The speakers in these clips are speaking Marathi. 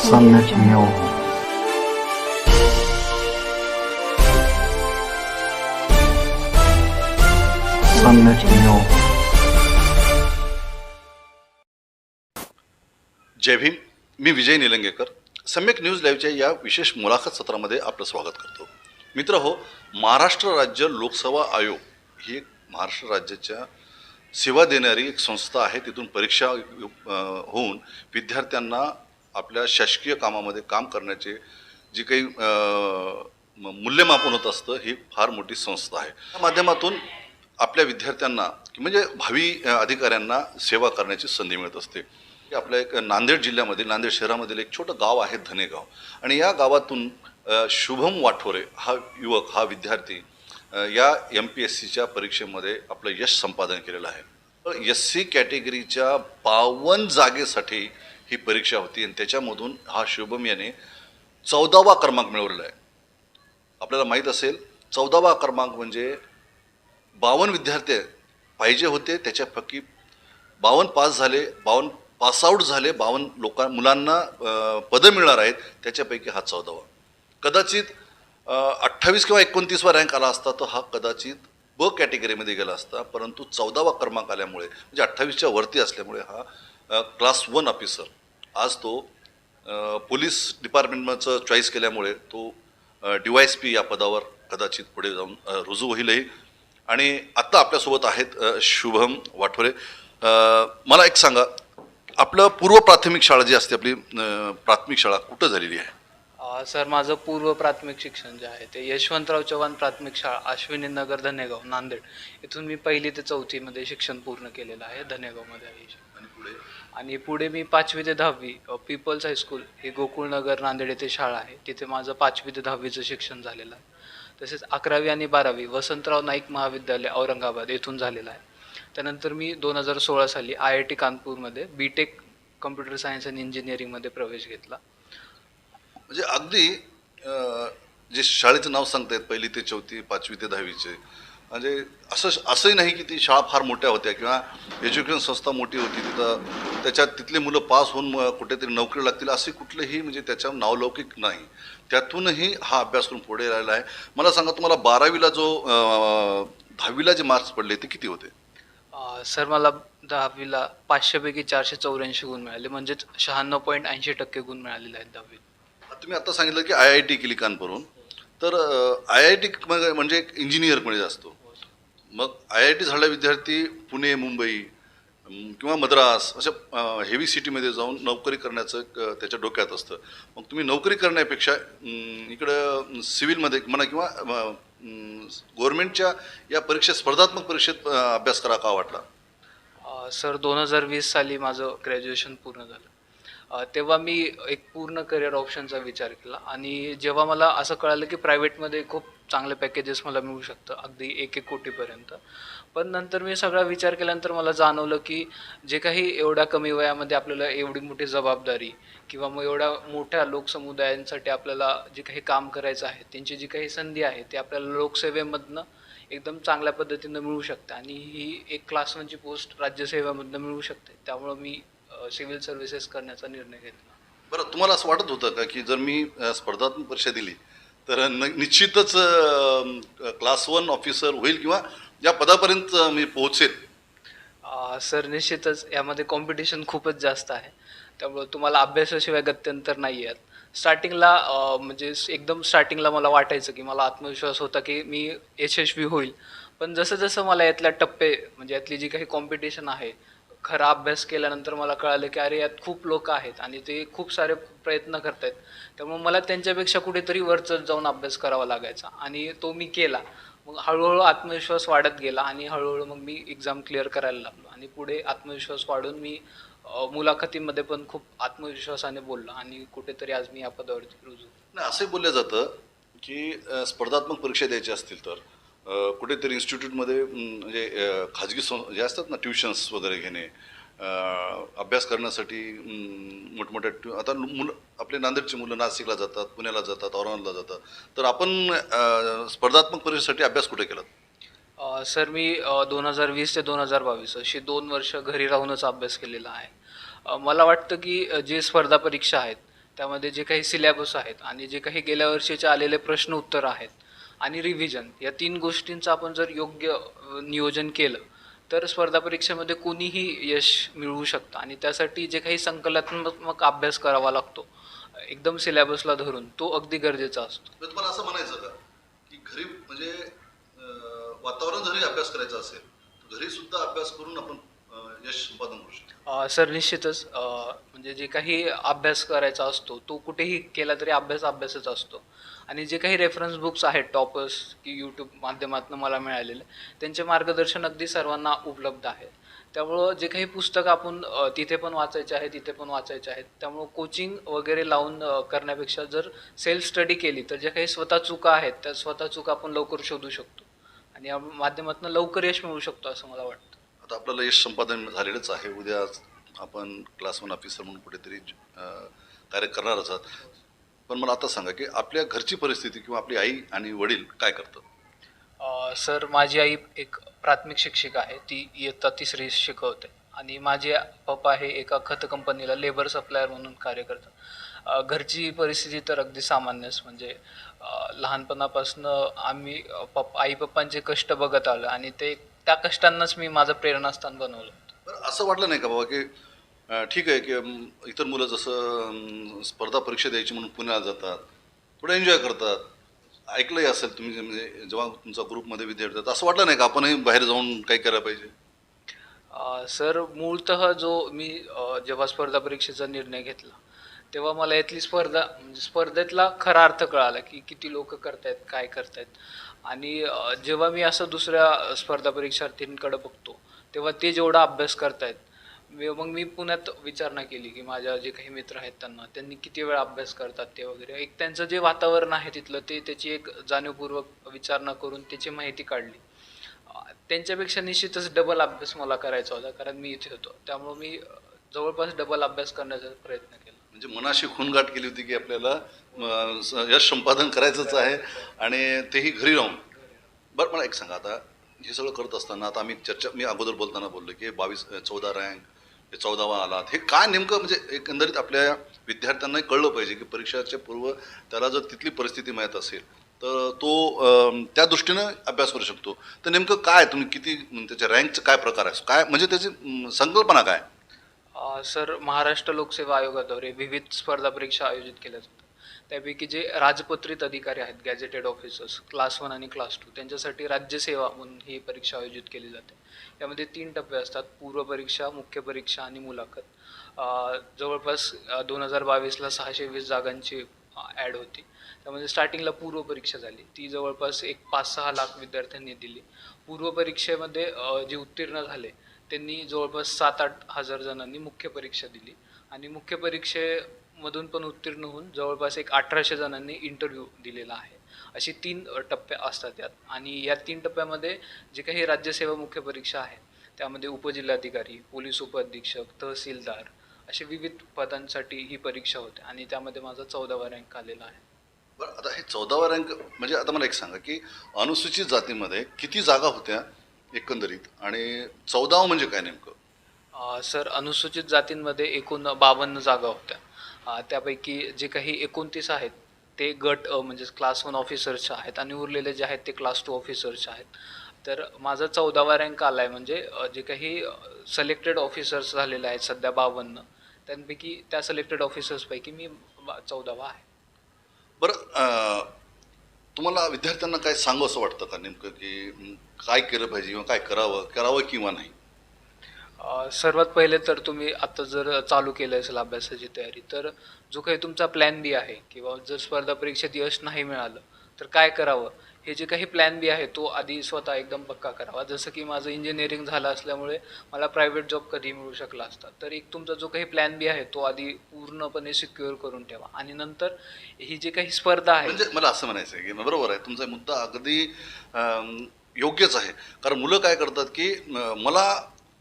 Sonnet Mule. Sonnet Mule. जय भीम मी विजय निलंगेकर सम्यक न्यूज लाईव्हच्या या विशेष मुलाखत सत्रामध्ये आपलं स्वागत करतो मित्र हो महाराष्ट्र राज्य लोकसेवा आयोग ही एक महाराष्ट्र राज्याच्या सेवा देणारी एक संस्था आहे तिथून परीक्षा होऊन विद्यार्थ्यांना आपल्या शासकीय कामामध्ये काम करण्याचे जी काही मूल्यमापन होत असतं ही फार मोठी संस्था आहे. त्या माध्यमातून आपल्या विद्यार्थ्यांना म्हणजे भावी अधिकाऱ्यांना सेवा करण्याची संधी मिळत असते. की आपल्या एक नांदेड जिल्ह्यामध्ये नांदेड शहरामधील एक छोटं गाव आहे धनेगाव. आणि या गावातून शुभम वाठोरे हा युवक हा विद्यार्थी या एम पी एस सीच्या परीक्षेमध्ये आपलं यश संपादन केलेलं आहे. एस सी कॅटेगरीच्या बावन्न जागेसाठी ही परीक्षा होती आणि त्याच्यामधून हा शुभम याने चौदावा क्रमांक मिळवलेला आहे. आपल्याला माहीत असेल चौदावा क्रमांक म्हणजे बावन्न विद्यार्थी पाहिजे होते त्याच्यापैकी बावन्न पास झाले बावन्न पासआउट झाले बावन्न लोकां मुलांना पदं मिळणार आहेत त्याच्यापैकी हा चौदावा. कदाचित अठ्ठावीस किंवा एकोणतीसवा रँक आला असता तर हा कदाचित ब कॅटेगरीमध्ये गेला असता परंतु चौदावा क्रमांक आल्यामुळे म्हणजे अठ्ठावीसच्या वरती असल्यामुळे हा क्लास वन ऑफिसर आज तो पोलीस डिपार्टमेंटचं चॉईस केल्यामुळे तो डी वाय एस पी या पदावर कदाचित पुढे जाऊन रुजू होईलही. आणि आत्ता आपल्यासोबत आहेत शुभम वाठोरे. मला एक सांगा आपलं पूर्व प्राथमिक शाळा जी असते आपली प्राथमिक शाळा कुठं झालेली आहे? सर माझं पूर्व प्राथमिक शिक्षण जे आहे ते यशवंतराव चव्हाण प्राथमिक शाळा अश्विनी नगर धनेगाव नांदेड. इथून मी पहिली ते चौथीमध्ये शिक्षण पूर्ण केलेलं आहे धनेगावमध्ये आहे. आणि पुढे मी पाचवी ते दहावी पीपल्स हायस्कूल ही गोकुळनगर नांदेड येथे शाळा आहे. तिथे माझं पाचवी ते दहावीचं शिक्षण झालेलं आहे. तसेच अकरावी आणि बारावी वसंतराव नाईक महाविद्यालय औरंगाबाद येथून झालेलं आहे. त्यानंतर मी दोन हजार सोळा साली आय आय टी कानपूरमध्ये B tech computer science and इंजिनिअरिंगमध्ये प्रवेश घेतला. म्हणजे अगदी जे शाळेचं नाव सांगतायत पहिली ते चौथी पाचवी ते दहावीचे म्हणजे असं असंही नाही की ती शाळा फार मोठ्या होत्या किंवा एज्युकेशन संस्था मोठी होती तिथं त्याच्यात तिथले मुलं पास होऊन कुठेतरी नोकरी लागतील असे कुठलेही म्हणजे त्याच्या नावलौकिक नाही. त्यातूनही हा अभ्यास करून पुढे राहिला आहे. मला सांगा तुम्हाला बारावीला जो दहावीला जे मार्क्स पडले ते किती होते? सर मला दहावीला पाचशेपैकी चारशे चौऱ्याऐंशी गुण मिळाले. म्हणजेच शहाण्णव पॉईंट ऐंशी टक्के गुण मिळालेले आहेत दहावीत. तुम्ही आता सांगितलं की आय आय टी केली कानपूरहून तर आय आय टी म्हणजे एक इंजिनियरमध्ये असतो. मग आय आय टी झालेला विद्यार्थी पुणे मुंबई किंवा मद्रास अशा हेवी सिटीमध्ये जाऊन नोकरी करण्याचं त्याच्या डोक्यात असतं. मग तुम्ही नोकरी करण्यापेक्षा इकडं सिव्हिलमध्ये म्हणा किंवा गव्हर्मेंटच्या या परीक्षेत स्पर्धात्मक परीक्षेत अभ्यास करा का वाटला? सर दोन हजार वीस साली माझं ग्रॅज्युएशन पूर्ण झालं. तेव्हा मी एक पूर्ण करिअर ऑप्शनचा विचार केला. आणि जेव्हा मला असं कळालं की प्रायव्हेटमध्ये खूप चांगले पॅकेजेस मला मिळू शकतं अगदी एक एक कोटीपर्यंत. पण नंतर मी सगळा विचार केल्यानंतर मला जाणवलं की जे काही एवढ्या कमी वयामध्ये आपल्याला एवढी मोठी जबाबदारी किंवा मग एवढ्या मोठ्या लोकसमुदायांसाठी आपल्याला जे काही काम करायचं आहे त्यांची जी काही संधी आहे ती आपल्याला लोकसेवेमधनं एकदम चांगल्या पद्धतीनं मिळू शकते. आणि ही एक क्लास वनची पोस्ट राज्यसेवेमधनं मिळू शकते. त्यामुळं मी सिव्हिल सर्व्हिसेस करण्याचा निर्णय घेतला. बरं तुम्हाला असं वाटत होतं का की जर मी स्पर्धात्मक परीक्षा दिली तर न निश्चितच क्लास वन ऑफिसर होईल किंवा या पदापर्यंत मी पोहोचेल? सर निश्चितच यामध्ये कॉम्पिटिशन खूपच जास्त आहे. त्यामुळं तुम्हाला अभ्यासाशिवाय गत्यंतर नाही आहेत. स्टार्टिंगला म्हणजे एकदम स्टार्टिंगला मला वाटायचं की मला आत्मविश्वास होता की मी यशस्वी होईल. पण जसं जसं मला यातल्या टप्पे म्हणजे यातली जी काही कॉम्पिटिशन आहे खरा अभ्यास केल्यानंतर मला कळालं की अरे यात खूप लोक आहेत आणि ते खूप सारे प्रयत्न करत आहेत त्यामुळे मला त्यांच्यापेक्षा कुठेतरी वरचढ जाऊन अभ्यास करावा लागायचा आणि तो मी केला. मग हळूहळू आत्मविश्वास वाढत गेला आणि हळूहळू मग मी एक्झाम क्लिअर करायला लागलो आणि पुढे आत्मविश्वास वाढून मी मुलाखतीमध्ये पण खूप आत्मविश्वासाने बोललो आणि कुठेतरी आज मी या पदावरती रुजू. नाही असंही बोललं जातं की स्पर्धात्मक परीक्षा द्यायची असतील तर. कुठेतरी इन्स्टिट्यूटमध्ये म्हणजे खाजगी सं जे असतात ना ट्युशन्स वगैरे घेणे अभ्यास करण्यासाठी मोठमोठ्या ट्यू आता मुलं आपले नांदेडची मुलं नाशिकला जातात पुण्याला जातात औरंगाबादला जातात. तर आपण स्पर्धात्मक परीक्षेसाठी अभ्यास कुठे केला सर मी दोन हजार वीस ते दोन हजार बावीस अशी दोन वर्ष घरी राहूनच अभ्यास केलेला आहे. मला वाटतं की जे स्पर्धा परीक्षा आहेत त्यामध्ये जे काही सिलेबस आहेत आणि जे काही गेल्या वर्षीचे आलेले प्रश्न उत्तर आहेत आणि रिव्हिजन या तीन गोष्टींचं आपण जर योग्य नियोजन केलं तर स्पर्धा परीक्षेमध्ये कोणीही यश मिळवू शकतं. आणि त्यासाठी जे काही संकलात्मक अभ्यास करावा लागतो एकदम सिलेबसला धरून तो अगदी गरजेचा असतो. तर तुम्हाला असं म्हणायचं का की घरी म्हणजे वातावरण जरी अभ्यास करायचा असेल घरी सुद्धा अभ्यास करून आपण यश संपादन करू शकतो सर निश्चितच अ, म्हणजे जे काही अभ्यास करायचा असतो तो कुठेही केला तरी अभ्यास अभ्यासच असतो. आणि जे काही रेफरन्स बुक्स आहेत टॉपर्स की यूट्यूब माध्यमातून मला मिळालेले त्यांचे मार्गदर्शन अगदी सर्वांना उपलब्ध आहे त्यामुळं जे काही पुस्तक आपण अ, तिथे पण वाचायचे आहे तिथे पण वाचायचे आहेत त्यामुळं कोचिंग वगैरे लावून अ, करण्यापेक्षा जर सेल्फ स्टडी केली तर ज्या काही स्वतः चुका आहेत त्या स्वतः चुका आपण लवकर शोधू शकतो. आणि या माध्यमातून लवकर यश मिळू शकतो असं मला वाटतं. आता आपल्याला यश संपादन झालेलंच आहे. उद्या आपण क्लास वन ऑफिसर म्हणून कुठेतरी कार्य करणारच आहात. पण मला आता सांगा की आपल्या घरची परिस्थिती किंवा आपली आई आणि वडील काय करतात? सर माझी आई एक प्राथमिक शिक्षिका आहे. ती इयत्ता तिसरी शिकवते. आणि माझे पप्पा हे एका खत कंपनीला लेबर सप्लायर म्हणून कार्य करतात. घरची परिस्थिती तर अगदी सामान्यच. म्हणजे लहानपणापासून आम्ही पप्पा आई पप्पांचे कष्ट बघत आलो आणि ते त्या कष्टांनाच मी माझं प्रेरणास्थान बनवलं बरं असं वाटलं नाही का बाबा की अं, ठीक आहे की अं, इतर मुलं जसं अं, स्पर्धा परीक्षा द्यायची म्हणून पुण्याला जातात थोडं एन्जॉय करतात. ऐकलंही असेल तुम्ही जे- म्हणजे जेव्हा तुमचा ग्रुपमध्ये विद्यार्थी असं वाटलं नाही का आपणही बाहेर जाऊन काही करायला पाहिजे? अ, सर मूळतः जो मी अ, जेव्हा स्पर्धा परीक्षेचा निर्णय घेतला तेव्हा मला यातली स्पर्धा म्हणजे स्पर्धेतला खरा अर्थ कळाला की किती लोक करतायत काय करतायत. आणि जेव्हा मी असं दुसऱ्या स्पर्धा परीक्षार्थींकडे बघतो तेव्हा ते जेवढा अभ्यास करतायत मग मी पुण्यात विचारणा केली की माझ्या जे काही मित्र आहेत त्यांना त्यांनी किती वेळा अभ्यास करतात ते वगैरे एक त्यांचं जे वातावरण आहे तिथलं ते त्याची एक जाणीवपूर्वक विचारणा करून त्याची माहिती काढली. त्यांच्यापेक्षा निश्चितच डबल अभ्यास मला करायचा होता कारण मी इथे होतो. त्यामुळे मी जवळपास डबल अभ्यास करण्याचा प्रयत्न केला. म्हणजे मनाशी खूनगाठ केली होती की आपल्याला यश संपादन करायचंच आहे आणि तेही घरी राहून. बरं मला एक सांगा आता हे सगळं करत असताना आता आम्ही चर्चा मी अगोदर बोलताना बोललो की बावीस चौदा रँक हे चौदावा आलात. हे काय नेमकं म्हणजे एकंदरीत आपल्या विद्यार्थ्यांनाही कळलं पाहिजे की परीक्षाच्या पूर्व त्याला जर तिथली परिस्थिती माहीत असेल तर तो त्या दृष्टीनं अभ्यास करू शकतो. तर नेमकं काय तुम्ही किती म्हणजे त्याच्या रँकचं काय प्रकार आहे? काय म्हणजे त्याची संकल्पना काय? सर महाराष्ट्र लोकसेवा आयोगाद्वारे विविध स्पर्धा परीक्षा आयोजित केल्या जातात. त्यापैकी जे राजपत्रित अधिकारी आहेत गॅझेटेड ऑफिसर्स क्लास वन आणि क्लास टू त्यांच्यासाठी राज्यसेवा म्हणून ही परीक्षा आयोजित केली जाते. यामध्ये तीन टप्पे असतात पूर्व परीक्षा मुख्य परीक्षा आणि मुलाखत. जवळपास दोन हजार बावीसला सहाशे वीस जागांची ॲड होती. त्यामध्ये स्टार्टिंगला पूर्व परीक्षा झाली. ती जवळपास एक पाच सहा लाख विद्यार्थ्यांनी दिली. पूर्व परीक्षेमध्ये जे उत्तीर्ण झाले त्यांनी जवळपास सात आठ हजार जणांनी मुख्य परीक्षा दिली. आणि मुख्य परीक्षे परीक्षेमधून पण उत्तीर्ण होऊन जवळपास एक अठराशे जणांनी इंटरव्ह्यू दिलेला आहे. अशी तीन टप्पे असतात यात. आणि या तीन टप्प्यामध्ये जे काही राज्यसेवा मुख्य परीक्षा आहे त्यामध्ये उपजिल्हाधिकारी पोलीस उपअधीक्षक तहसीलदार असे विविध पदांसाठी ही परीक्षा होते आणि त्यामध्ये माझा चौदावा रँक आलेला आहे. बरं आता हे चौदावा रँक म्हणजे आता मला एक सांगा की अनुसूचित जातीमध्ये किती जागा होत्या एकंदरीत? आणि चौदावं म्हणजे काय नेमकं? सर अनुसूचित जातींमध्ये एकूण बावन्न जागा होत्या. त्यापैकी जे काही एकोणतीस आहेत ते गट म्हणजेच म्हणजे क्लास वन ऑफिसर्सचे आहेत आणि उरलेले जे आहेत ते क्लास टू ऑफिसर्सचे आहेत. तर माझा चौदावा रँक आला आहे म्हणजे जे काही सिलेक्टेड ऑफिसर्स झालेले आहेत सध्या बावन्न त्यांपैकी त्या सिलेक्टेड ऑफिसर्सपैकी मी चौदावा आहे. बरं तुम्हाला विद्यार्थ्यांना काय सांगू असं वाटतं का नेमकं की काय केलं पाहिजे किंवा काय करावं करावं किंवा नाही? सर्वात पहिले तर तुम्ही आता जर चालू केलं असेल अभ्यासाची तयारी तर जो काही तुमचा प्लॅन बी आहे किंवा जर स्पर्धा परीक्षेत यश नाही मिळालं तर काय करावं? हे जे काही प्लॅन बी आहे तो आधी स्वतः एकदम पक्का करावा. जसं की माझं इंजिनिअरिंग झालं असल्यामुळे मला प्रायव्हेट जॉब कधी मिळू शकला असता. तर एक तुमचा जो काही प्लॅन बी आहे तो आधी पूर्णपणे सिक्युअर करून ठेवा. आणि नंतर ही जी काही स्पर्धा आहे म्हणजे मला असं म्हणायचं आहे की बरोबर आहे तुमचा मुद्दा अगदी योग्यच आहे. कारण मुलं काय करतात की मला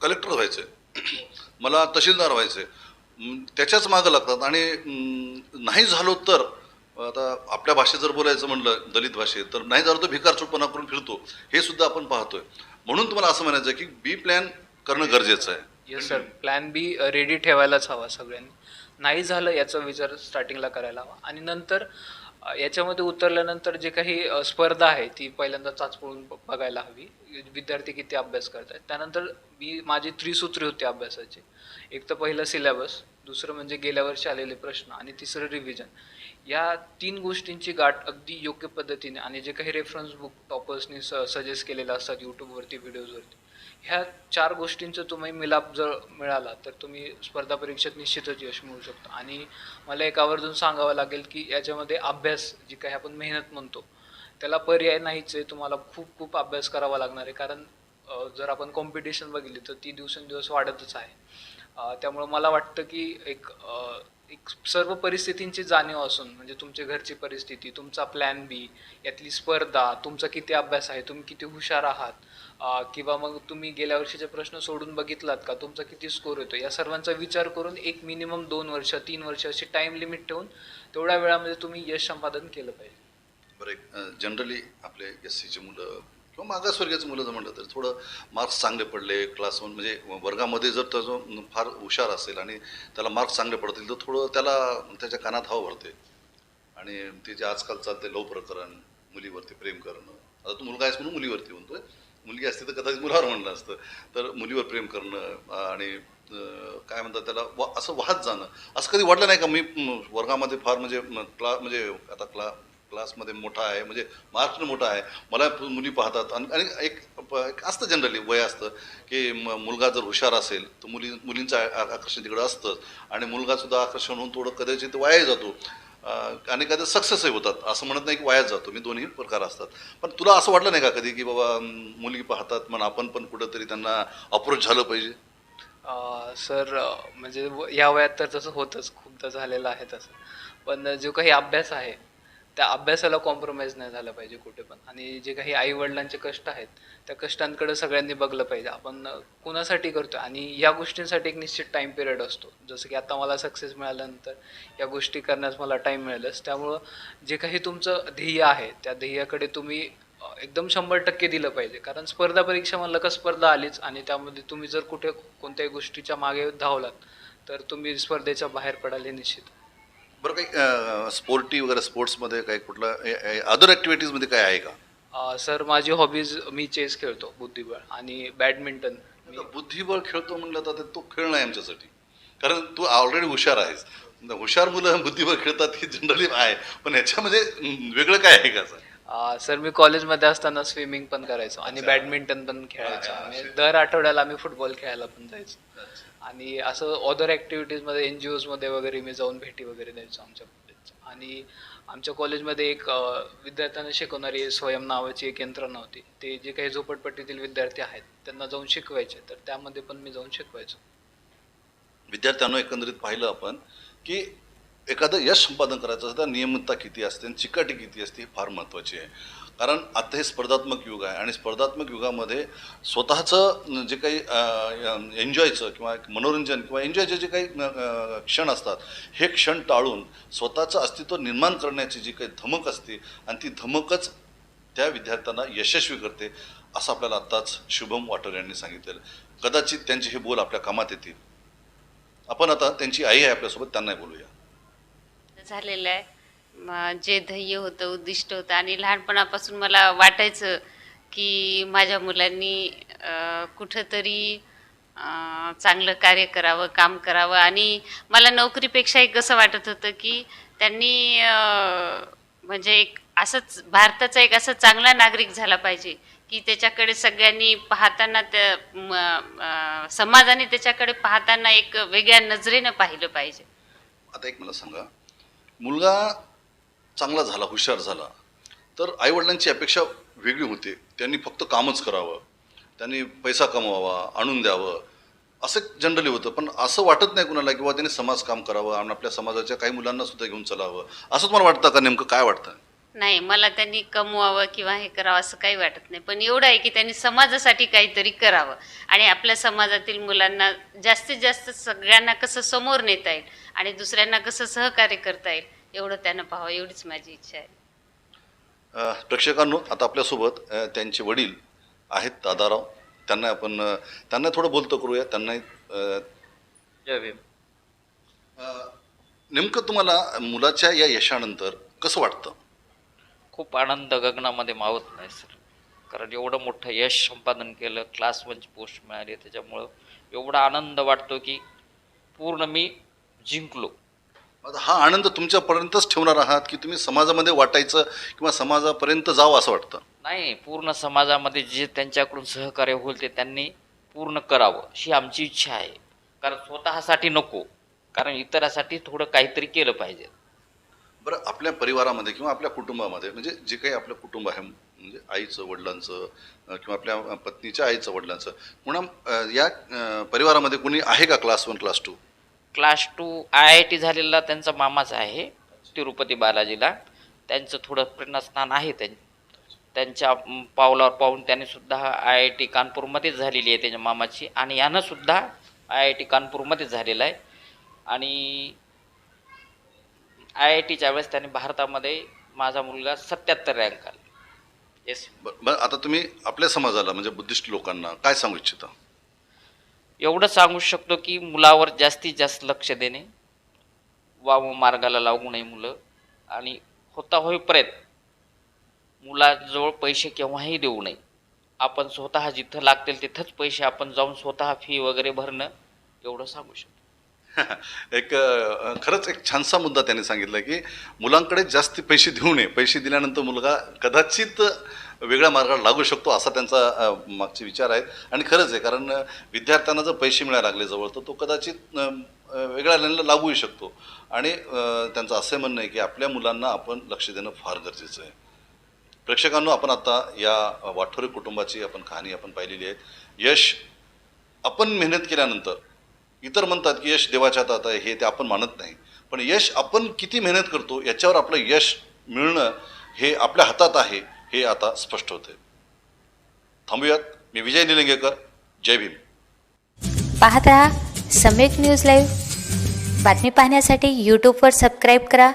कलेक्टर व्हायचं. आहे मला तहसीलदार व्हायचं. आहे त्याच्याच मागं लागतात. आणि नाही झालो तर आता आपल्या भाषेत जर बोलायचं म्हणलं दलित भाषेत तर नाही झालं तर भिकार चुटपणा करून फिरतो. हे सुद्धा आपण पाहतोय. म्हणून तुम्हाला असं म्हणायचं आहे की बी प्लॅन करणं गरजेचं आहे. Yes sir plan B ready ठेवायलाच हवा सगळ्यांनी. नाही झालं याचा विचार स्टार्टिंगला करायला हवा. आणि नंतर याच्यामध्ये उतरल्यानंतर जे काही स्पर्धा आहे ती पहिल्यांदा चाचपळून बघायला हवी. विद्यार्थी किती अभ्यास करत आहेत त्यानंतर मी माझी त्रिसूत्री होती अभ्यासाची. एक तर पहिलं सिलेबस दुसरं म्हणजे गेल्या वर्षी आलेले प्रश्न आणि तिसरं रिव्हिजन या तीन गोष्टींची गाठ अगदी योग्य पद्धतीने आणि जे काही रेफरन्स बुक टॉपर्सनी स सजेस्ट केलेलं असतात यूट्यूबवरती व्हिडिओजवरती ह्या चार गोष्टींचा तुम्ही मिलाप जर मिळाला तर तुम्ही स्पर्धा परीक्षेत निश्चितच यश मिळू शकता. आणि मला एक आवर्जून सांगावं लागेल की याच्यामध्ये अभ्यास जी काही आपण मेहनत म्हणतो त्याला पर्याय नाहीच आहे. तुम्हाला खूप खूप अभ्यास करावा लागणार आहे. कारण जर आपण कॉम्पिटिशन बघितली तर ती दिवसेंदिवस वाढतच आहे. त्यामुळं मला वाटतं की एक एक सर्व परिस्थितींची जाणीव असून म्हणजे तुमच्या घरची परिस्थिती तुमचा प्लॅन बी यातली स्पर्धा तुमचा किती अभ्यास आहे तुम्ही किती हुशार आहात किंवा मग तुम्ही गेल्या वर्षीचे प्रश्न सोडून बघितलात का तुमचा किती स्कोर येतो या सर्वांचा विचार करून एक मिनिमम दोन वर्ष तीन वर्ष अशी टाईम लिमिट ठेवून तेवढ्या वेळामध्ये तुम्ही यश संपादन केलं पाहिजे. बरं जनरली आपले एस सीचे मुलं किंवा मागासवर्गीयाची मुलं जर म्हटलं तर थोडं मार्क्स चांगले पडले क्लास वन म्हणजे वर्गामध्ये जर तो जो फार हुशार असेल आणि त्याला मार्क्स चांगले पडतील तर थोडं त्याला त्याच्या कानात हवा भरते. आणि ते जे आजकाल चालते लव प्रकरण मुलीवरती प्रेम करणं. आता तू मुलगा आहेस म्हणून मुलीवरती म्हणतोय. मुलगी असते तर कदाचित मुलावर म्हणलं असतं. तर मुलीवर प्रेम करणं आणि काय म्हणतात त्याला वा असं वाहत जाणं. असं कधी वाटलं नाही का मी वर्गामध्ये फार म्हणजे क्ला म्हणजे आता क्ला क्लासमध्ये मोठा आहे म्हणजे मार्क्सनं मोठा आहे. मला मुली पाहतात. आणि आणि एक प- एक असतं जनरली वय असतं की म- मुलगा जर हुशार असेल तर मुली मुलींचं आकर्षण तिकडं असतं. आणि मुलगासुद्धा आकर्षण होऊन थोडं कदाचित वायाही जातो. आणि कधी सक्सेसही होतात. असं म्हणत नाही की वायाच जातो. मी दोन्ही प्रकार असतात. पण तुला असं वाटलं नाही का कधी की बाबा मुली मुलगी पाहतात मग आपण पण कुठंतरी त्यांना अप्रोच झालं पाहिजे? सर म्हणजे व- या वयात तर तसं होतंच. खूपदा झालेलं आहे तसं. पण जो काही अभ्यास आहे त्या अभ्यासाला कॉम्प्रोमाइज नाही झालं पाहिजे कुठे पण. आणि जे काही आई वडिलांचे कष्ट आहेत त्या कष्टांकडे सगळ्यांनी बघलं पाहिजे. आपण कुणासाठी करतो आणि या गोष्टींसाठी एक निश्चित टाईम पिरियड असतो. जसं की आता मला सक्सेस मिळाल्यानंतर या गोष्टी करण्यास मला टाईम मिळेलच त्यामुळं जे काही तुमचं ध्येय आहे त्या ध्येयाकडे तुम्ही एकदम शंभर टक्के दिलं पाहिजे. कारण स्पर्धा परीक्षा म्हणलं का स्पर्धा आलीच आणि त्यामध्ये तुम्ही जर कुठे कोणत्याही गोष्टीच्या मागे धावलात तर तुम्ही स्पर्धेच्या बाहेर पडाल हे निश्चित. बरं काही स्पोर्टी वगैरे स्पोर्ट्समध्ये काही कुठला अदर ॲक्टिव्हिटीजमध्ये काय आहे का? अ, सर माझी हॉबीज मी चेस खेळतो बुद्धिबळ आणि बॅडमिंटन आता बुद्धिबळ खेळतो म्हणलं तर ते- खेळ नाही आमच्यासाठी. कारण तू ऑलरेडी हुशार आहेस. हुशार मुलं बुद्धिबळ खेळतात हे जनरली आहे. पण ह्याच्यामध्ये अं, वेगळं काय आहे का अ, सर मी कॉलेजमध्ये असताना स्विमिंग पण करायचो आणि बॅडमिंटन पण खेळायचो. आणि दर आठवड्याला आम्ही फुटबॉल खेळायला पण जायचो. आणि असं अदर ॲक्टिव्हिटीजमध्ये एन जी ओजमध्ये वगैरे मी जाऊन भेटी वगैरे द्यायचो आमच्या कॉलेजचं आणि आमच्या कॉलेजमध्ये एक विद्यार्थ्यांना शिकवणारी स्वयं नावाची एक यंत्रणा होती. ते जे काही झोपडपट्टीतील विद्यार्थी आहेत त्यांना जाऊन शिकवायचे. तर त्यामध्ये पण मी जाऊन शिकवायचो. विद्यार्थ्यांना एकंदरीत पाहिलं आपण की एखादं यश संपादन करायचं असतं नियमितता किती असते आणि चिकाटी किती असते हे फार महत्त्वाची आहे. कारण आता हे स्पर्धात्मक युग आहे आणि स्पर्धात्मक युगामध्ये स्वतःचं जे काही एन्जॉयचं किंवा एक मनोरंजन किंवा एन्जॉयचे जे काही क्षण असतात हे क्षण टाळून स्वतःचं अस्तित्व निर्माण करण्याची जी काही धमक असते आणि ती धमकच त्या विद्यार्थ्यांना यशस्वी करते असं आपल्याला आत्ताच शुभम वाटर यांनी सांगितलेलं कदाचित त्यांचे हे बोल आपल्या कामात येतील. आपण आता त्यांची आई आहे आपल्यासोबत त्यांनाही बोलूया. झालेलं आहे. जे ध्येय होतं उद्दिष्ट होतं आणि लहानपणापासून मला वाटायचं की माझ्या मुलांनी कुठंतरी चांगलं कार्य करावं काम करावं आणि मला नोकरीपेक्षाही कसं वाटत होतं की त्यांनी म्हणजे एक असंच भारताचा एक असा चांगला नागरिक झाला पाहिजे की त्याच्याकडे सगळ्यांनी पाहताना त्या समाजाने त्याच्याकडे पाहताना एक वेगळ्या नजरेनं पाहिलं पाहिजे. आता एक मला सांगा. मुलगा चांगला झाला हुशार झाला. तर आईवडिलांची अपेक्षा वेगळी होते. त्यांनी फक्त कामच करावं. त्यांनी पैसा कमवावा आणून द्यावं. असं जनरली होतं. पण असं वाटत नाही कुणाला किंवा त्यांनी समाज काम करावं आणि आपल्या समाजाच्या काही मुलांना सुद्धा घेऊन चलावं. असं तुम्हाला वाटतं का नेमकं काय वाटतं? नाही मला त्यांनी कमवावं किंवा हे करावं असं काही वाटत नाही. पण एवढं आहे की त्यांनी समाजासाठी काहीतरी करावं. आणि आपल्या समाजातील मुलांना जास्तीत जास्त सगळ्यांना कसं समोर नेता येईल आणि दुसऱ्यांना कसं सहकार्य करता येईल एवढं त्यांना पाहावं एवढीच माझी इच्छा आहे. प्रेक्षकांनो आता आपल्यासोबत त्यांचे वडील आहेत दादाराव. त्यांना आपण त्यांना थोडं बोलतो करूया. त्यांनाही अ, नेमकं तुम्हाला मुलाच्या या यशानंतर कसं वाटतं? खूप आनंद गगनामध्ये मावत नाही सर. कारण एवढं मोठं यश संपादन केलं क्लास वनची पोस्ट मिळाली त्याच्यामुळं एवढा आनंद वाटतो की पूर्ण मी जिंकलो. हा आनंद तुमच्यापर्यंतच ठेवणार आहात की तुम्ही समाजामध्ये वाटायचं किंवा समाजापर्यंत जावं असं वाटतं? नाही पूर्ण समाजामध्ये जे त्यांच्याकडून सहकार्य होईल ते त्यांनी पूर्ण करावं ही आमची इच्छा आहे. कारण स्वतःसाठी नको कारण इतरासाठी थोडं काहीतरी केलं पाहिजे. बरं आपल्या परिवारामध्ये किंवा आपल्या कुटुंबामध्ये म्हणजे जे काही आपलं कुटुंब आहे म्हणजे आईचं वडिलांचं किंवा आपल्या पत्नीच्या आईचं वडिलांचं पुन्हा अं, या परिवारामध्ये कोणी आहे का class one class two? Class two I I T झालेला त्यांचा मामाच आहे तिरुपती बालाजीला. त्यांचं थोडं प्रेरणास्थान आहे त्यां त्यांच्या पावलावर पाहून त्यांनी सुद्धा आय आय टी कानपूरमध्येच झालेली आहे त्याच्या मामाची. आणि यानं सुद्धा आय आय टी कानपूरमध्येच झालेलं आहे. आणि आय आय टीच्या वेळेस त्याने भारतामध्ये माझा मुलगा सत्याहत्तर रँक आला. येस बरं बरं, आता तुम्ही आपल्या समाजाला म्हणजे बुद्धिस्ट लोकांना काय सांगू इच्छिता? एवढं सांगू शकतो की मुलावर जास्तीत जास्त लक्ष देणे वाव मार्गाला लागू नये मुलं. आणि होता होईपर्यंत मुलाजवळ पैसे केव्हाही देऊ नये. आपण स्वतः जिथं लागतील तिथंच पैसे आपण जाऊन स्वतः फी वगैरे भरणं एवढं सांगू शकतो. एक खरंच एक छानसा मुद्दा त्यांनी सांगितला की मुलांकडे जास्त पैसे देऊ नये. पैसे दिल्यानंतर मुलगा कदाचित वेगळ्या मार्गाला लागू शकतो असा त्यांचा मागचे विचार आहेत. आणि खरंच आहे कारण विद्यार्थ्यांना जर पैसे मिळायला लागले जवळ तर तो कदाचित वेगळ्या लाईनला लागूही शकतो. आणि त्यांचं असे म्हणणं आहे की आपल्या मुलांना आपण लक्ष देणं फार गरजेचं आहे. प्रेक्षकांनो आपण आता या वाठोरे कुटुंबाची आपण कहाणी आपण पाहिलेली आहे. यश आपण मेहनत केल्यानंतर इतर म्हणतात की यश देवाच्या हातात आहे हे ते आपण मानत नाही. पण यश आपण किती मेहनत करतो याच्यावर आपलं यश मिळणं हे आपल्या हातात आहे. हे आता स्पष्ट होते. थांबूयात. मी विजय निलंगेकर. जय भीम. पाहत रहा सम्यक न्यूज लाईव्ह. बातमी पाहण्यासाठी यूट्यूबवर सबस्क्राईब करा.